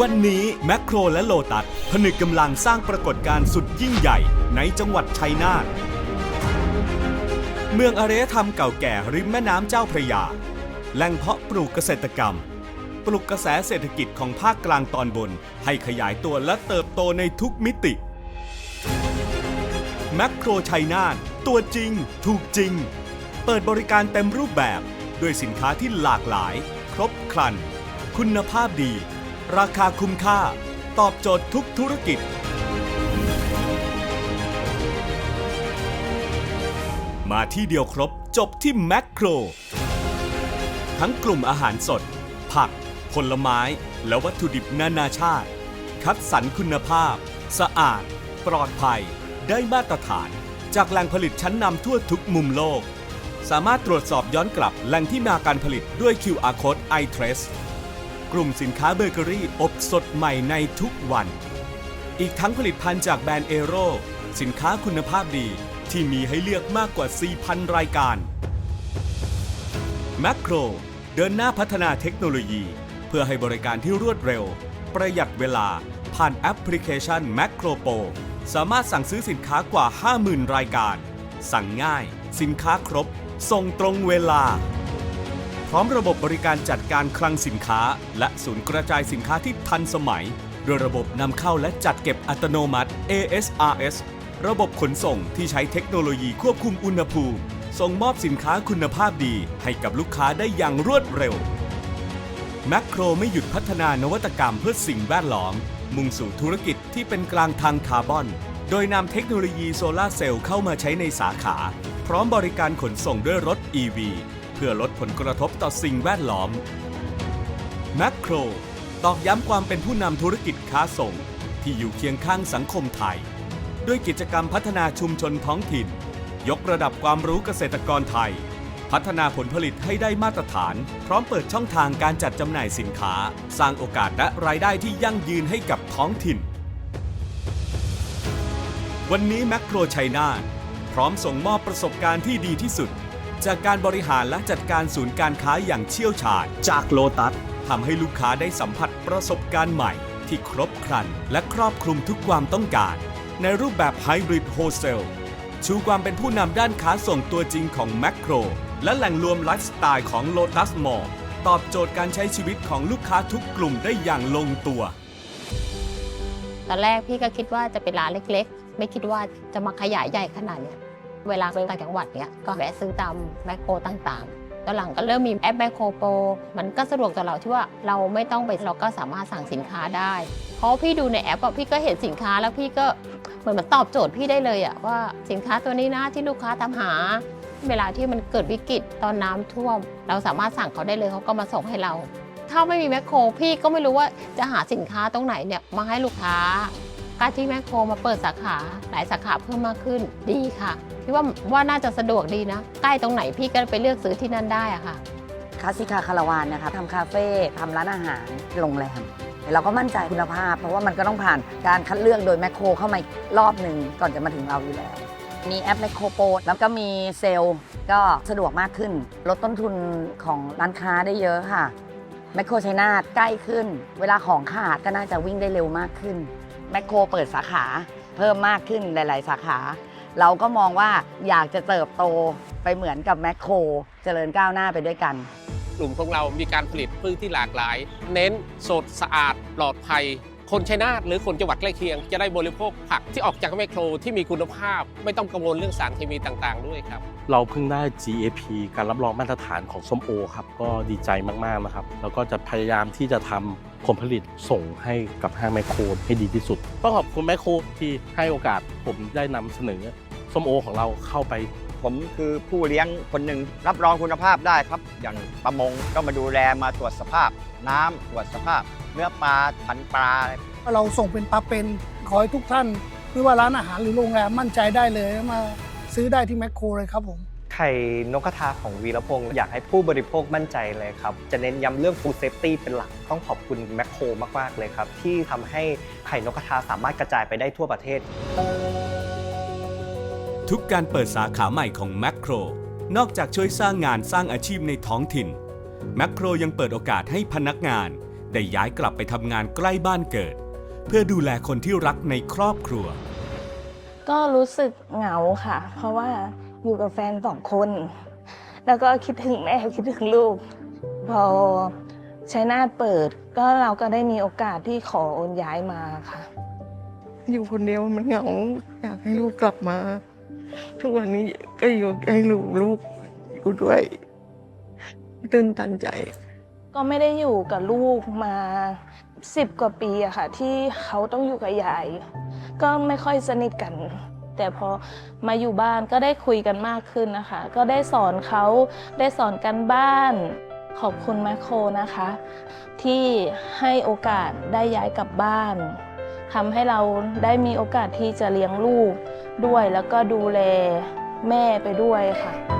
วันนี้แมคโครและโลตัสผนึกกำลังสร้างปรากฏการณ์สุดยิ่งใหญ่ในจังหวัดชัยนาท เมืองอารยธรรมเก่าแก่ริมแม่น้ำเจ้าพระยา แหล่งเพาะปลูกเกษตรกรรม ปลุกกระแสเศรษฐกิจของภาคกลางตอนบน ให้ขยายตัวและเติบโตในทุกมิติแมคโครชัยนาทตัวจริง ถูกจริง เปิดบริการเต็มรูปแบบ ด้วยสินค้าที่หลากหลาย ครบครัน คุณภาพดี ราคาคุ้มค่า ตอบโจทย์ทุกธุรกิจ มาที่เดียวครบจบที่แมคโคร ทั้งกลุ่มอาหารสด ผัก ผลไม้ และวัตถุดิบนานาชาติ คัดสรรคุณภาพ สะอาด ปลอดภัย ได้มาตรฐาน จากแหล่งผลิตชั้นนำทั่วทุกมุมโลก สามารถตรวจสอบย้อนกลับแหล่งที่มาการผลิตด้วย QR Code iTrace กลุ่มสินค้าเบเกอรี่อบสดใหม่ในทุกวัน อีกทั้งผลิตภัณฑ์จากแบรนด์เอโรสินค้าคุณภาพดีที่มีให้เลือกมากกว่า 4,000 รายการแมคโครเดินหน้าพัฒนาเทคโนโลยี เพื่อให้บริการที่รวดเร็ว ประหยัดเวลา ผ่านแอปพลิเคชัน m a c r o p o สามารถสั่งซื้อสินค้ากว่า 50,000 รายการ สั่งง่าย สินค้าครบ ส่งตรงเวลา พร้อมระบบบริการจัดการคลังสินค้า และศูนย์กระจายสินค้าที่ทันสมัย โดยระบบนำเข้าและจัดเก็บอัตโนมัติ ASRS ระบบขนส่งที่ใช้เทคโนโลยีควบคุมอุณหภูมิ ส่งมอบสินค้าคุณภาพดีให้กับลูกค้าได้อย่างรวดเร็วแมคโครไม่หยุดพัฒนานวัตกรรมเพื่อสิ่งแวดล้อม มุ่งสู่ธุรกิจที่เป็นกลางทางคาร์บอน โดยนำเทคโนโลยีโซลาร์เซลล์เข้ามาใช้ในสาขา พร้อมบริการขนส่งด้วยรถ EV พื่อลดผลกระทบต่อสิ่งแวดล้อมแมคโครตอกย้ำความเป็นผู้นำธุรกิจค้าส่ง ที่อยู่เคียงข้างสังคมไทย ด้วยกิจกรรมพัฒนาชุมชนท้องถิ่น ยกระดับความรู้เกษตรกรไทย พัฒนาผลผลิตให้ได้มาตรฐาน พร้อมเปิดช่องทางการจัดจำหน่ายสินค้า สร้างโอกาสและรายได้ที่ยั่งยืนให้กับท้องถิ่น วันนี้แมคโครไชัยนาพร้อมส่งมอบประสบการณ์ที่ดีที่สุด จากการบริหารและจัดการศูนย์การค้าอย่างเชี่ยวชาญจากโลตัสทำให้ลูกค้าได้สัมผัสประสบการณ์ใหม่ ที่ครบครัน และครอบคลุมทุกความต้องการ ในรูปแบบไฮบริดโฮเซลชูความเป็นผู้นำด้านค้าส่งตัวจริงของแมคโครและแหล่งรวมไลฟ์สไตล์ของ Lotus Mall ตอบโจทย์การใช้ชีวิตของลูกค้าทุกกลุ่มได้อย่างลงตัว ตอนแรกพี่ก็คิดว่าจะเป็นร้านเล็กๆ ไม่คิดว่าจะมาขยายใหญ่ขนาดเนี้ย เวลาไปต่างจังหวัดเนี้ยก็แวะซื้อตามแมคโครต่างๆตอนหลังก็เริ่มมีแอปแมคโครโปรมันก็สะดวกต่อเราที่ว่าเราไม่ต้องไปเราก็สามารถสั่งสินค้าได้ เพราะพี่ดูในแอปอะพี่ก็เห็นสินค้าแล้วพี่ก็เหมือนมันตอบโจทย์พี่ได้เลยอะว่าสินค้าตัวนี้นะที่ลูกค้าตามหา เวลาที่มันเกิดวิกฤตตอนน้ำท่วม เราสามารถสั่งเขาได้เลยเขาก็มาส่งให้เรา ถ้าไม่มีแมคโครพี่ก็ไม่รู้ว่าจะหาสินค้าตรงไหนเนี่ยมาให้ลูกค้า การที่แมคโครมาเปิดสาขาหลายสาขาเพิ่มมากขึ้นดีค่ะพี่ว่าว่าน่าจะสะดวกดีนะ ใกล้ตรงไหนพี่ก็ไปเลือกซื้อที่นั่นได้อะค่ะคาสิคาคาราวานนะคะทำคาเฟ่ทำร้านอาหารโรงแรมเราก็มั่นใจคุณภาพ เพราะว่ามันก็ต้องผ่านการคัดเลือกโดยแมคโครเข้ามาอีกรอบหนึ่งก่อนจะมาถึงเราอยู่แล้ว มีแอปแมคโครโปรแล้วก็มีเซลล์ก็สะดวกมากขึ้น ลดต้นทุนของร้านค้าได้เยอะค่ะแมคโครชัยนาทใกล้ขึ้น เวลาของขาดก็น่าจะวิ่งได้เร็วมากขึ้น แมคโครเปิดสาขาเพิ่มมากขึ้นหลาย ๆ สาขา เราก็มองว่าอยากจะเติบโตไปเหมือนกับแมคโครเจริญก้าวหน้าไปด้วยกัน กลุ่มของเรามีการผลิตพืชที่หลากหลาย เน้นสดสะอาดปลอดภัย คนชัยนาทหรือคนจังหวัดใกล้เคียง จะได้บริโภคผักที่ออกจากแมคโครที่มีคุณภาพ ไม่ต้องกังวลเรื่องสารเคมีต่างๆ ด้วยครับ เราเพิ่งได้ GAP การรับรองมาตรฐานของส้มโอครับก็ดีใจมากๆนะครับ แล้วก็จะพยายามที่จะทำผลผลิตส่งให้กับห้างแมคโครให้ดีที่สุดต้องขอบคุณแมคโครที่ให้โอกาสผมได้นำเสนอส้มโอของเราเข้าไปผมคือผู้เลี้ยงคนหนึ่งรับรองคุณภาพได้ครับ อย่างประมงก็มาดูแลมาตรวจสภาพ น้ำตรวจสภาพ เนื้อปลาพันปลา เราส่งเป็นปลาเป็นขอให้ทุกท่านไม่ว่าร้านอาหารหรือโรงแรมมั่นใจได้เลยมาซื้อได้ที่แมคโครเลยครับผมไข่นกกระทาของวีรพงศ์อยากให้ผู้บริโภคมั่นใจเลยครับ จะเน้นย้ำเรื่อง food safety เป็นหลักต้องขอบคุณแมคโครมากๆเลยครับ ที่ทำให้ไข่นกกระทาสามารถกระจายไปได้ทั่วประเทศ ทุกการเปิดสาขาใหม่ของแมคโครนอกจากช่วยสร้างงานสร้างอาชีพในท้องถิ่นแมคโครยังเปิดโอกาสให้พนักงาน ได้ย้ายกลับไปทำงานใกล้บ้านเกิด เพื่อดูแลคนที่รักในครอบครัว ก็รู้สึกเหงาค่ะ เพราะว่าอยู่กับแฟนสองคน แล้วก็คิดถึงแม่คิดถึงลูก พอใช้นาทเปิด ก็เราก็ได้มีโอกาสที่ขอโอนย้ายมาค่ะ อยู่คนเดียวมันเหงาอยากให้ลูกกลับมา ทุกวันนี้ก็อยู่ให้ลูกลูกอยู่ด้วยตื่นตันใจ ก็ไม่ได้อยู่กับลูกมาสิบกว่าปีอะค่ะ ที่เขาต้องอยู่กับยาย ก็ไม่ค่อยสนิทกัน แต่พอมาอยู่บ้านก็ได้คุยกันมากขึ้นนะคะ ก็ได้สอนเขาได้สอนกันบ้านขอบคุณแมคโครนะคะ ที่ให้โอกาสได้ย้ายกลับบ้านทำให้เราได้มีโอกาสที่จะเลี้ยงลูกด้วยแล้วก็ดูแลแม่ไปด้วยค่ะ